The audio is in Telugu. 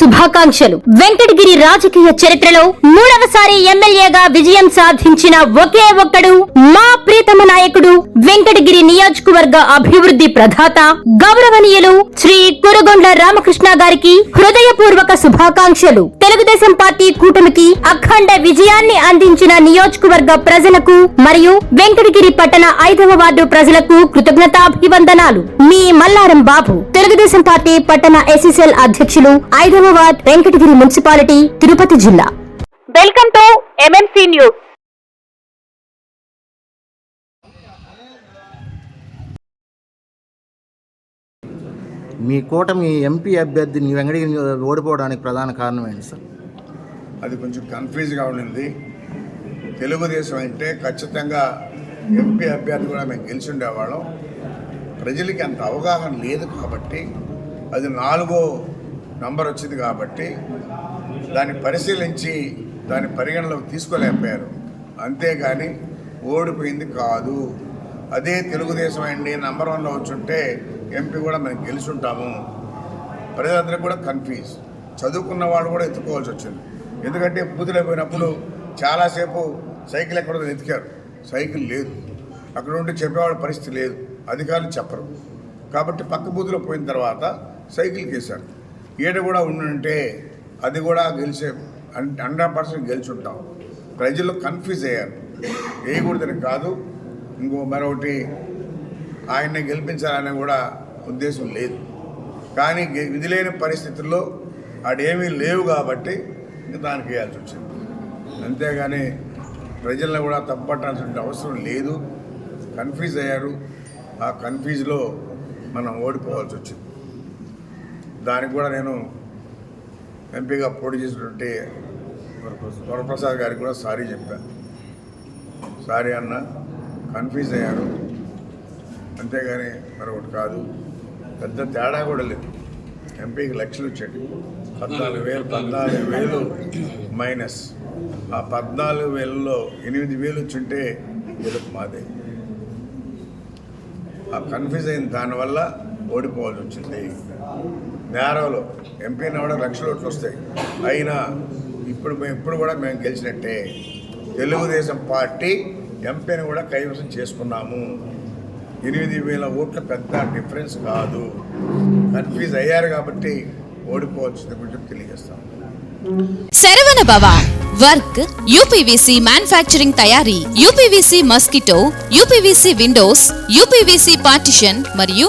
శుభాకాంక్షలు. వెంకటగిరి రాజకీయ చరిత్రలో మూడవసారి ఎమ్మెల్యేగా విజయం సాధించిన ఒకే ఒక్కడు మా ప్రీతమ నాయకుడు వెంకటగిరి నియోజకవర్గ అభివృద్ధి ప్రధాత గౌరవనీయులు శ్రీ కురగొండ్ల రామకృష్ణ గారికి హృదయపూర్వక శుభాకాంక్షలు. తెలుగుదేశం పార్టీ కూటమికి అఖండ విజయాన్ని అందించిన నియోజకవర్గ ప్రజలకు మరియు వెంకటగిరి పట్టణ ఐదవ వార్డు ప్రజలకు కృతజ్ఞతాభివందనాలు. మీ మల్లారం బాబు. తెలుగుదేశం పార్టీ పట్టణ ఎస్ఎస్ఎల్ అధ్యక్షులు ఐదవ వార్డ్ వెంకటగిరి మున్సిపాలిటీ తిరుపతి జిల్లా. వెల్కమ్ టు ఎంఎంసీ న్యూస్ మీ కూటమి ఎంపీ అభ్యర్థిని వెంకటగిరి ఓడిపోవడానికి ప్రధాన కారణం ఏంటి సార్? అది కొంచెం కన్ఫ్యూజ్గా ఉండింది. తెలుగుదేశం అంటే ఖచ్చితంగా ఎంపీ అభ్యర్థి కూడా మేము గెలిచి ఉండేవాళ్ళం. ప్రజలకి అంత అవగాహన లేదు కాబట్టి అది నాలుగో నంబర్ వచ్చింది కాబట్టి దాన్ని పరిశీలించి దాన్ని పరిగణలోకి తీసుకోలేకపోయారు. అంతేగాని ఓడిపోయింది కాదు. అదే తెలుగుదేశం అండి నంబర్ వన్లో వచ్చుంటే ఎంపీ కూడా మేము గెలుచుంటాము. ప్రజలందరికీ కూడా కన్ఫ్యూజ్. చదువుకున్న వాళ్ళు కూడా ఎత్తుకోవాల్సి వచ్చింది. ఎందుకంటే బూతులు అయిపోయినప్పుడు చాలాసేపు సైకిల్ ఎక్కడ ఎతికారు సైకిల్ లేదు. అక్కడ ఉండి చెప్పేవాళ్ళ పరిస్థితి లేదు. అధికారులు చెప్పరు. కాబట్టి పక్క బూతులో పోయిన తర్వాత సైకిల్ వేశారు ఈడ కూడా ఉండుంటే అది కూడా గెలిచే హండ్రెడ్ పర్సెంట్ గెలిచుంటాం. ప్రజలు కన్ఫ్యూజ్ అయ్యారు. వేయకూడదని కాదు ఇంకో మరొకటి ఆయన్ని గెలిపించాలనే కూడా ఉద్దేశం లేదు. కానీ విధి లేని పరిస్థితుల్లో ఆడేమీ లేవు కాబట్టి ఇంక దానికి వేయాల్సి వచ్చింది. అంతేగాని ప్రజలను కూడా తప్పట్టాల్సిన అవసరం లేదు. కన్ఫ్యూజ్ అయ్యారు. ఆ కన్ఫ్యూజ్లో మనం ఓడిపోవాల్సి వచ్చింది. దానికి కూడా నేను ఎంపీగా పోటీ చేసినటువంటి వరప్రసాద్ గారికి కూడా సారీ చెప్పాను సారీ అన్న కన్ఫ్యూజ్ అయ్యారు. అంతేగాని మరొకటి కాదు. పెద్ద తేడా కూడా లేదు. ఎంపీకి లక్షలు వచ్చాడు పద్నాలుగు వేలు పద్నాలుగు వేలు మైనస్. ఆ పద్నాలుగు వేలలో ఎనిమిది వేలు వచ్చుంటే గెలుపు మాదే. ఆ కన్ఫ్యూజ్ అయిన దానివల్ల ఓడిపోవాల్సి వచ్చింది. నేరవలో ఎంపీని కూడా లక్షలు ఓట్లు వస్తాయి. అయినా ఇప్పుడు మేము ఇప్పుడు కూడా మేము గెలిచినట్టే తెలుగుదేశం పార్టీ ఎంపీని కూడా కైవసం చేసుకున్నాము. ఎనిమిది వేల ఓట్ల పెద్ద డిఫరెన్స్ కాదు. కన్ఫ్యూజ్ అయ్యారు కాబట్టి ఓడిపోవాల్సింది కొంచెం తెలియజేస్తాం. Saravana Bhava work UPVC manufacturing తయారీ UPVC mosquito UPVC windows UPVC partition మరియు